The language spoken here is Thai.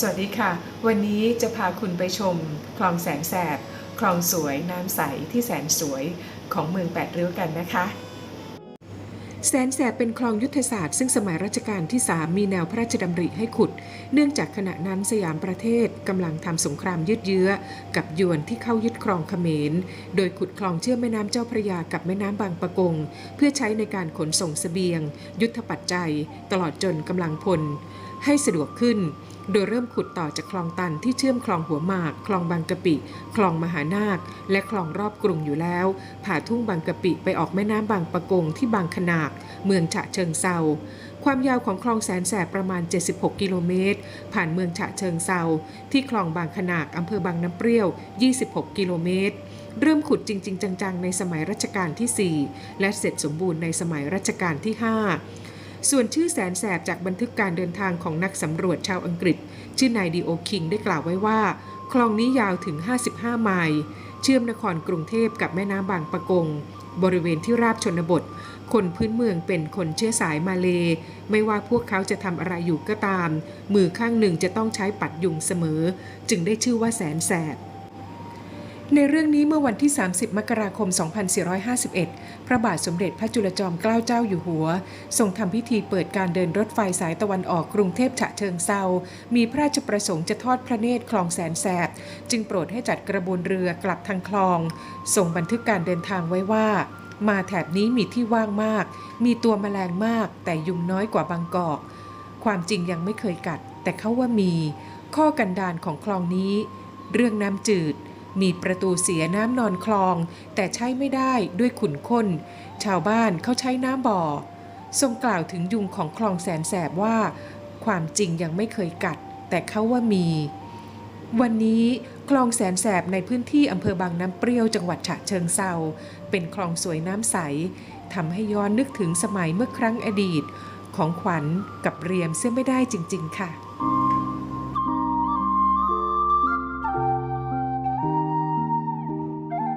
สวัสดีค่ะ วันนี้จะพาคุณไปชม คลองแสนแสบ คลองสวยน้ำใสที่แสนสวยของเมืองแปดริ้วกันนะคะ แสนแสบเป็นคลองยุทธศาสตร์ซึ่งสมัยรัชกาลที่ 3 มีแนวพระราชดำริให้ขุด เนื่องจากขณะนั้นสยามประเทศกำลังทำสงครามยืดเยื้อ กับยวนที่เข้ายึดครองเขมร โดยขุดคลองเชื่อมแม่น้ำเจ้าพระยากับแม่น้ำบางปะกง เพื่อใช้ในการขนส่งเสบียง ยุทธปัจจัย ตลอดจนกำลังพลให้สะดวกขึ้น โดยเริ่มขุดต่อจากคลองตันที่เชื่อมคลองหัวหมาก คลองบางกะปิ คลองมหานาค และคลองรอบกรุงอยู่แล้ว ผ่าทุ่งบางกะปิไปออกแม่น้ำบางปะกงที่บางขนาดเมืองฉะเชิงเซาความยาวของคลองแสนแสบประมาณ 76 กิโลเมตร ผ่านเมืองฉะเชิงเซาที่คลองบางขนาดอำเภอบางน้ำเปรี้ยว 26 กิโลเมตร เริ่มขุดจริง ๆ จัง ๆ ในสมัยรัชกาลที่ 4 และเสร็จสมบูรณ์ในสมัยรัชกาลที่ 5 ส่วนชื่อแสนแสบจากบันทึกการเดินทางของนักสำรวจชาวอังกฤษ ชื่อนายดีโอคิงได้กล่าวไว้ว่า คลองนี้ยาวถึง 55 ไมล์ เชื่อมนครกรุงเทพกับแม่น้ำบางปะกง บริเวณที่ราบชนบท คนพื้นเมืองเป็นคนเชื้อสายมาเล ไม่ว่าพวกเขาจะทำอะไรอยู่ก็ตาม มือข้างหนึ่งจะต้องใช้ปัดยุงเสมอ จึงได้ชื่อว่าแสนแสบ ในเรื่องนี้เมื่อวันที่ 30 มกราคม 2451 พระบาทสมเด็จพระจุลจอมเกล้าเจ้าอยู่หัว ทรงทำพิธีเปิดการเดินรถไฟสายตะวันออกกรุงเทพฉะเชิงเซา มีพระราชประสงค์จะทอดพระเนตรคลองแสนแสบ จึงโปรดให้จัดกระบวนเรือกลับทางคลองส่งบันทึกการเดินทางไว้ว่า มาแถบนี้มีที่ว่างมาก มีตัวแมลงมาก แต่ยุงน้อยกว่าบางกอก ความจริงยังไม่เคยกัด แต่เขาว่ามี ข้อกันดานของคลองนี้ เรื่องน้ำจืด มีประตูเสียน้ำนอนคลอง แต่ใช้ไม่ได้ด้วยขุนข้น ชาวบ้านเขาใช้น้ำบ่อ ทรงกล่าวถึงยุงของคลองแสนแสบว่า ความจริงยังไม่เคยกัด แต่เขาว่ามี วันนี้คลองแสนแสบในพื้นที่อำเภอบางน้ำเปรี้ยวจังหวัดฉะเชิงเซาเป็นคลองสวยน้ำใสทำให้ย้อนนึกถึงสมัยเมื่อครั้งอดีต ของขวัญกับเรียมเสียไม่ได้จริง ๆ ค่ะ